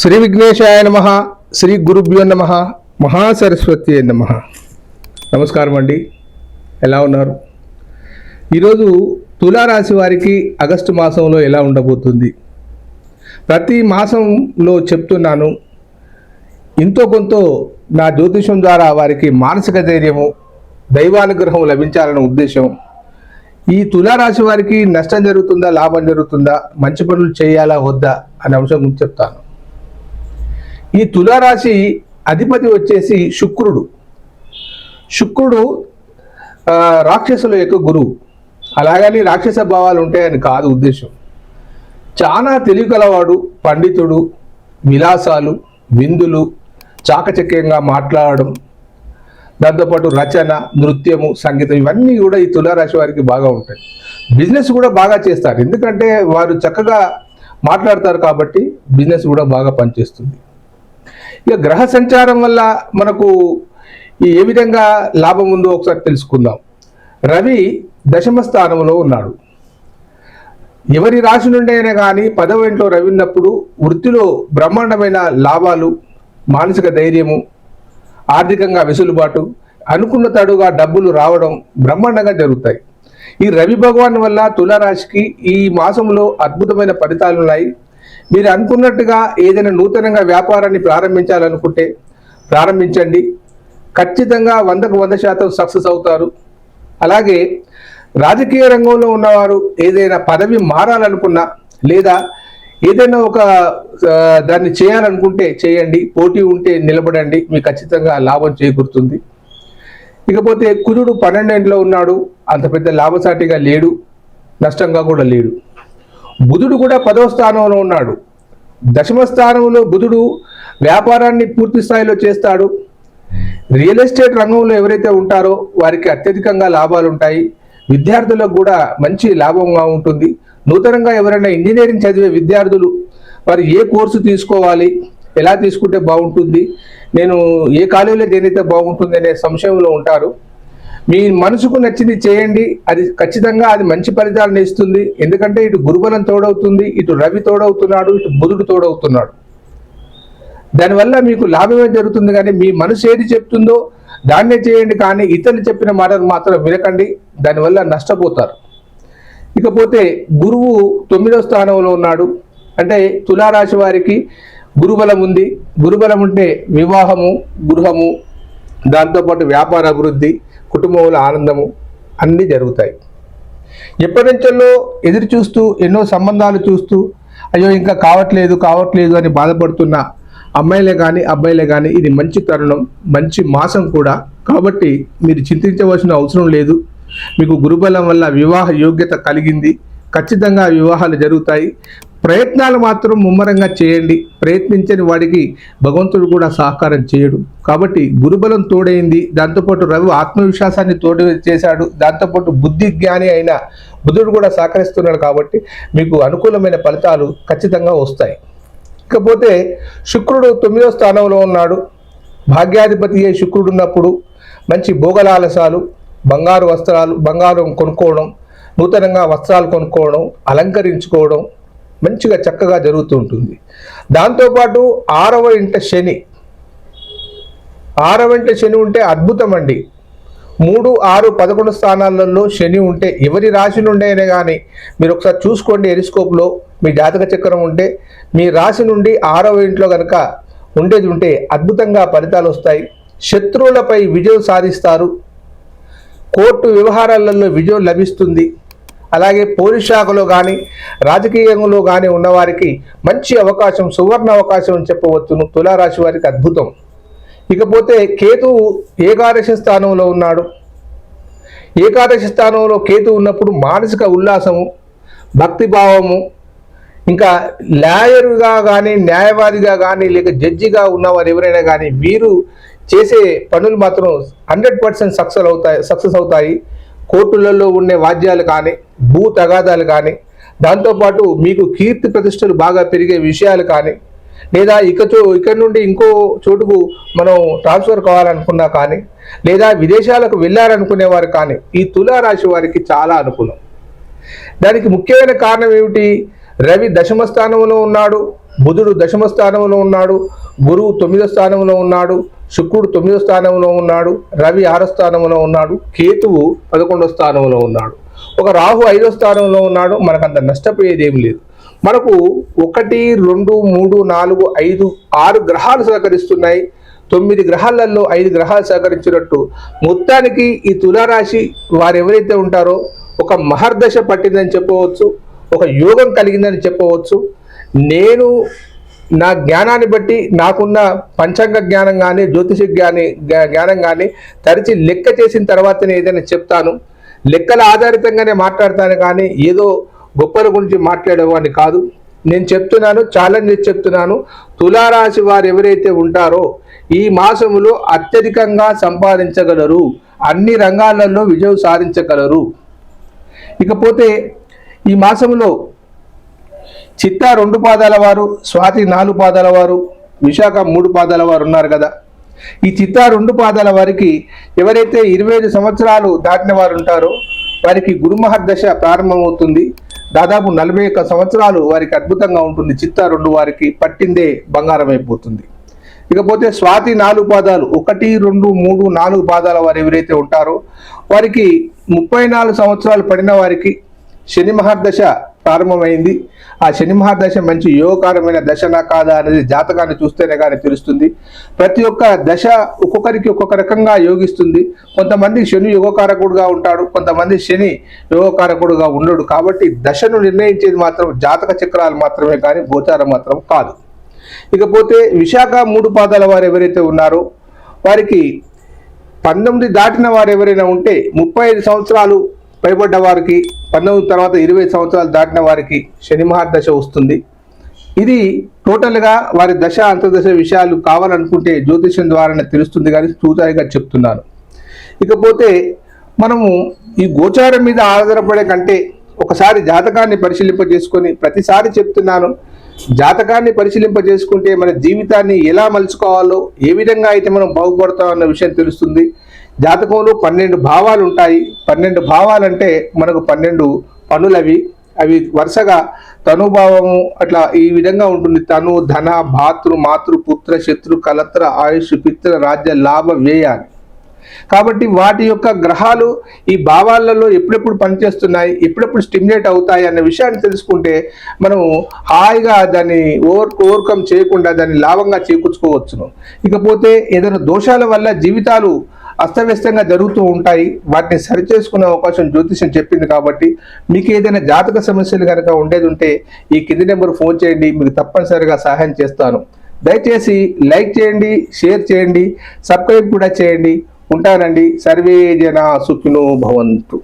శ్రీ విఘ్నేశాయ నమ శ్రీ గురుభ్యో నమ మహాసరస్వతి నమ. నమస్కారం అండి. ఎలా ఉన్నారు? ఈరోజు తులారాశి వారికి ఆగస్టు మాసంలో ఎలా ఉండబోతుంది? ప్రతి మాసంలో చెప్తున్నాను ఇంతో కొంత నా జ్యోతిషం ద్వారా వారికి మానసిక ధైర్యము దైవానుగ్రహం లభించాలన్న ఉద్దేశం. ఈ తులారాశి వారికి నష్టం జరుగుతుందా లాభం జరుగుతుందా మంచి పనులు చేయాలా వద్దా అనే అంశం గురించి చెప్తాను. ఈ తులారాశి అధిపతి వచ్చేసి శుక్రుడు. శుక్రుడు రాక్షసుల యొక్క గురువు. అలాగని రాక్షస భావాలు ఉంటాయని కాదు ఉద్దేశం. చాలా తెలివికలవాడు పండితుడు విలాసాలు విందులు చాకచక్యంగా మాట్లాడడం దాంతోపాటు రచన నృత్యము సంగీతం ఇవన్నీ కూడా ఈ తులారాశి వారికి బాగా ఉంటాయి. బిజినెస్ కూడా బాగా చేస్తారు. ఎందుకంటే వారు చక్కగా మాట్లాడతారు కాబట్టి బిజినెస్ కూడా బాగా పనిచేస్తుంది. ఇక గ్రహ సంచారం వల్ల మనకు ఏ విధంగా లాభం ఉందో ఒకసారి తెలుసుకుందాం. రవి దశమ స్థానంలో ఉన్నాడు. ఎవరి రాశి నుండి అయినా కానీ పదవ ఇంట్లో రవి ఉన్నప్పుడు వృత్తిలో బ్రహ్మాండమైన లాభాలు మానసిక ధైర్యము ఆర్థికంగా వెసులుబాటు అనుకున్న తడుగా డబ్బులు రావడం బ్రహ్మాండంగా జరుగుతాయి. ఈ రవి భగవాన్ వల్ల తులారాశికి ఈ మాసంలో అద్భుతమైన ఫలితాలు ఉన్నాయి. మీరు అనుకున్నట్టుగా ఏదైనా నూతనంగా వ్యాపారాన్ని ప్రారంభించాలనుకుంటే ప్రారంభించండి. ఖచ్చితంగా వందకు వంద శాతం సక్సెస్ అవుతారు. అలాగే రాజకీయ రంగంలో ఉన్నవారు ఏదైనా పదవి మారాలనుకున్నా లేదా ఏదైనా ఒక దాన్ని చేయాలనుకుంటే చేయండి. పోటీ ఉంటే నిలబడండి. మీకు ఖచ్చితంగా లాభం చేకూరుతుంది. ఇకపోతే కుజుడు పన్నెండేంట్లో ఉన్నాడు. అంత పెద్ద లాభసాటిగా లేడు. నష్టంగా కూడా లేడు. బుధుడు కూడా పదవ స్థానంలో ఉన్నాడు. దశమ స్థానంలో బుధుడు వ్యాపారాన్ని పూర్తి స్థాయిలో చేస్తాడు. రియల్ ఎస్టేట్ రంగంలో ఎవరైతే ఉంటారో వారికి అత్యధికంగా లాభాలు ఉంటాయి. విద్యార్థులకు కూడా మంచి లాభంగా ఉంటుంది. నూతనంగా ఎవరైనా ఇంజనీరింగ్ చదివే విద్యార్థులు వారు ఏ కోర్సు తీసుకోవాలి? ఎలా తీసుకుంటే బాగుంటుంది? నేను ఏ కాలేజీలో చేరితే బాగుంటుంది అనే సంశయంలో ఉంటారు. మీ మనసుకు నచ్చింది చేయండి. అది ఖచ్చితంగా అది మంచి ఫలితాలను ఇస్తుంది. ఎందుకంటే ఇటు గురుబలం తోడవుతుంది ఇటు రవి తోడవుతున్నాడు ఇటు బుధుడు తోడవుతున్నాడు. దానివల్ల మీకు లాభమే జరుగుతుంది కానీ మీ మనసు ఏది చెప్తుందో దాన్నే చేయండి. కానీ ఇతరులు చెప్పిన మాటలు మాత్రం వినకండి. దానివల్ల నష్టపోతారు. ఇకపోతే గురువు తొమ్మిదవ స్థానంలో ఉన్నాడు. అంటే తులారాశి వారికి గురుబలం ఉంది. గురుబలం ఉంటే వివాహము గృహము దాంతోపాటు వ్యాపార అభివృద్ధి కుటుంబంలో ఆనందము అన్నీ జరుగుతాయి. ఎప్పటి నుంచో ఎదురు చూస్తూ ఎన్నో సంబంధాలు చూస్తూ అయ్యో ఇంకా కావట్లేదు కావట్లేదు అని బాధపడుతున్న అమ్మాయిలే కానీ అబ్బాయిలే కానీ ఇది మంచి తరుణం మంచి మాసం కూడా. కాబట్టి మీరు చింతించవలసిన అవసరం లేదు. మీకు గురుబలం వల్ల వివాహ యోగ్యత కలిగింది. ఖచ్చితంగా వివాహాలు జరుగుతాయి. ప్రయత్నాలు మాత్రం ముమ్మరంగా చేయండి. ప్రయత్నించని వాడికి భగవంతుడు కూడా సహకారం చేయడు. కాబట్టి గురుబలం తోడైంది. దాంతోపాటు రవి ఆత్మవిశ్వాసాన్ని తోడు చేశాడు. దాంతోపాటు బుద్ధి జ్ఞాని అయిన బుధుడు కూడా సహకరిస్తున్నాడు కాబట్టి మీకు అనుకూలమైన ఫలితాలు ఖచ్చితంగా వస్తాయి. ఇకపోతే శుక్రుడు తొమ్మిదో స్థానంలో ఉన్నాడు. భాగ్యాధిపతి అయి శుక్రుడు ఉన్నప్పుడు మంచి భోగలాలసాలు బంగారు వస్త్రాలు బంగారం కొనుక్కోవడం నూతనంగా వస్త్రాలు కొనుక్కోవడం అలంకరించుకోవడం మంచిగా చక్కగా జరుగుతూ ఉంటుంది. దాంతోపాటు ఆరవ ఇంట శని. ఆరవ ఇంట శని ఉంటే అద్భుతం అండి మూడు ఆరు పదకొండు స్థానాలలో శని ఉంటే ఎవరి రాశి నుండి అయినా కానీ మీరు ఒకసారి చూసుకోండి ఎరిస్కోప్లో. మీ జాతక చక్రం ఉంటే మీ రాశి నుండి ఆరవ ఇంట్లో కనుక ఉండేది ఉంటే అద్భుతంగా ఫలితాలు వస్తాయి. శత్రువులపై విజయం సాధిస్తారు. కోర్టు వ్యవహారాలలో విజయం లభిస్తుంది. అలాగే పోలీస్ శాఖలో కానీ రాజకీయంలో కానీ ఉన్నవారికి మంచి అవకాశం సువర్ణ అవకాశం అని చెప్పవచ్చును. తులారాశి వారికి అద్భుతం. ఇకపోతే కేతువు ఏకాదశి స్థానంలో ఉన్నాడు. ఏకాదశి స్థానంలో కేతు ఉన్నప్పుడు మానసిక ఉల్లాసము భక్తిభావము ఇంకా లాయర్గా కానీ న్యాయవాదిగా కానీ లేక జడ్జిగా ఉన్నవారు ఎవరైనా కానీ వీరు చేసే పనులు మాత్రం హండ్రెడ్ పర్సెంట్ సక్సెస్ అవుతాయి సక్సెస్ అవుతాయి. కోర్టులలో ఉండే వాద్యాలు కానీ భూ తగాదాలు కానీ దాంతోపాటు మీకు కీర్తి ప్రతిష్టలు బాగా పెరిగే విషయాలు కానీ లేదా ఇక ఇక్కడ నుండి ఇంకో చోటుకు మనం ట్రాన్స్ఫర్ కావాలనుకున్నా కానీ లేదా విదేశాలకు వెళ్ళాలనుకునేవారు కానీ ఈ తులారాశి వారికి చాలా అనుకూలం. దానికి ముఖ్యమైన కారణం ఏమిటి? రవి దశమ స్థానంలో ఉన్నాడు బుధుడు దశమ స్థానంలో ఉన్నాడు గురువు తొమ్మిదో స్థానంలో ఉన్నాడు శుక్రుడు తొమ్మిదో స్థానంలో ఉన్నాడు రవి ఆరో స్థానంలో ఉన్నాడు కేతువు పదకొండో స్థానంలో ఉన్నాడు. ఒక రాహు ఐదో స్థానంలో ఉన్నాడు మనకు అంత నష్టపోయేది ఏం లేదు. మనకు ఒకటి రెండు మూడు నాలుగు ఐదు ఆరు గ్రహాలు సహకరిస్తున్నాయి. తొమ్మిది గ్రహాలలో ఐదు గ్రహాలు సహకరించినట్టు మొత్తానికి ఈ తులారాశి వారు ఎవరైతే ఉంటారో ఒక మహర్దశ పట్టిందని చెప్పవచ్చు ఒక యోగం కలిగిందని చెప్పవచ్చు. నేను నా జ్ఞానాన్ని బట్టి నాకున్న పంచాంగ జ్ఞానం కానీ జ్యోతిష జ్ఞాని జ్ఞానం కానీ తరిచి లెక్క చేసిన తర్వాతనే ఏదైనా చెప్తాను. లెక్కల ఆధారితంగానే మాట్లాడతాను కానీ ఏదో గొప్పల గురించి మాట్లాడేవాడిని కాదు. నేను చెప్తున్నాను ఛాలెంజ్ చెప్తున్నాను. తులారాశి వారు ఎవరైతే ఉంటారో ఈ మాసములో అత్యధికంగా సంపాదించగలరు. అన్ని రంగాలలో విజయం సాధించగలరు. ఇకపోతే ఈ మాసంలో చిత్తా రెండు పాదాల వారు స్వాతి నాలుగు పాదాల వారు విశాఖ మూడు పాదాల వారు ఉన్నారు కదా. ఈ చిత్తా రెండు పాదాల వారికి ఎవరైతే ఇరవై ఐదు సంవత్సరాలు దాటిన వారు ఉంటారో వారికి గురుమహర్దశ ప్రారంభమవుతుంది. దాదాపు నలభై ఒక్క సంవత్సరాలు వారికి అద్భుతంగా ఉంటుంది. చిత్తా రెండు వారికి పట్టిందే బంగారం అయిపోతుంది ఇకపోతే స్వాతి నాలుగు పాదాలు ఒకటి రెండు మూడు నాలుగు పాదాల వారు ఎవరైతే ఉంటారో వారికి ముప్పై నాలుగు సంవత్సరాలు పడిన వారికి శని మహర్దశ ప్రారంభమైంది. ఆ శని మహాదశ మంచి యోగకరమైన దశనా కాదా అనేది జాతకాన్ని చూస్తేనే కానీ తెలుస్తుంది. ప్రతి ఒక్క దశ ఒక్కొక్కరికి ఒక్కొక్క రకంగా యోగిస్తుంది. కొంతమంది శని యోగకారకుడుగా ఉంటాడు కొంతమంది శని యోగకారకుడుగా ఉండడు. కాబట్టి దశను నిర్ణయించేది మాత్రం జాతక చక్రాలు మాత్రమే కానీ గోచారం మాత్రం కాదు. ఇకపోతే విశాఖ మూడు పాదాల వారు ఎవరైతే ఉన్నారో వారికి పంతొమ్మిది దాటిన వారు ఎవరైనా ఉంటే ముప్పై ఐదు సంవత్సరాలు పైబడ్డ వారికి పంతొమ్మిది తర్వాత ఇరవై సంవత్సరాలు దాటిన వారికి శని మహాదశ వస్తుంది. ఇది టోటల్గా వారి దశ అంతర్దశ విషయాలు కావాలనుకుంటే జ్యోతిష్యం ద్వారానే తెలుస్తుంది కానీ సూచాయిగా చెప్తున్నాను. ఇకపోతే మనము ఈ గోచారం మీద ఆధారపడే కంటే ఒకసారి జాతకాన్ని పరిశీలింప చేసుకొని ప్రతిసారి చెప్తున్నాను జాతకాన్ని పరిశీలింప చేసుకుంటే మన జీవితాన్ని ఎలా మలుచుకోవాలో ఏ విధంగా అయితే మనం బాగుపడతాం అన్న విషయం తెలుస్తుంది. జాతకంలో పన్నెండు భావాలు ఉంటాయి. పన్నెండు భావాలంటే మనకు పన్నెండు పనులవి. అవి వరుసగా తనుభావము అట్లా ఈ విధంగా ఉంటుంది. తను ధన భాతృ మాతృ పుత్ర శత్రు కలత్ర ఆయుష్ పిత్ర రాజ్య లాభ వ్యయాలు కాబట్టి వాటి యొక్క గ్రహాలు ఈ భావాలలో ఎప్పుడెప్పుడు పనిచేస్తున్నాయి ఎప్పుడెప్పుడు స్టిమ్యులేట్ అవుతాయి అనే విషయాన్ని తెలుసుకుంటే మనము హాయిగా దాన్ని ఓవర్ ఓవర్కమ్ చేయకుండా దాన్ని లాభంగా చేకూర్చుకోవచ్చును. ఇకపోతే ఏదైనా దోషాల వల్ల జీవితాలు అస్తవ్యస్తంగా జరుగుతూ ఉంటాయి. వాటిని సరిచేసుకునే అవకాశం జ్యోతిష్యం చెప్పింది కాబట్టి మీకు ఏదైనా జాతక సమస్యలు కనుక ఉండేది ఉంటే ఈ కింది నెంబర్ ఫోన్ చేయండి. మీకు తప్పనిసరిగా సహాయం చేస్తాను. దయచేసి లైక్ చేయండి షేర్ చేయండి సబ్స్క్రైబ్ కూడా చేయండి. ఉంటానండి. సర్వే జన సుఖినో భవంతు.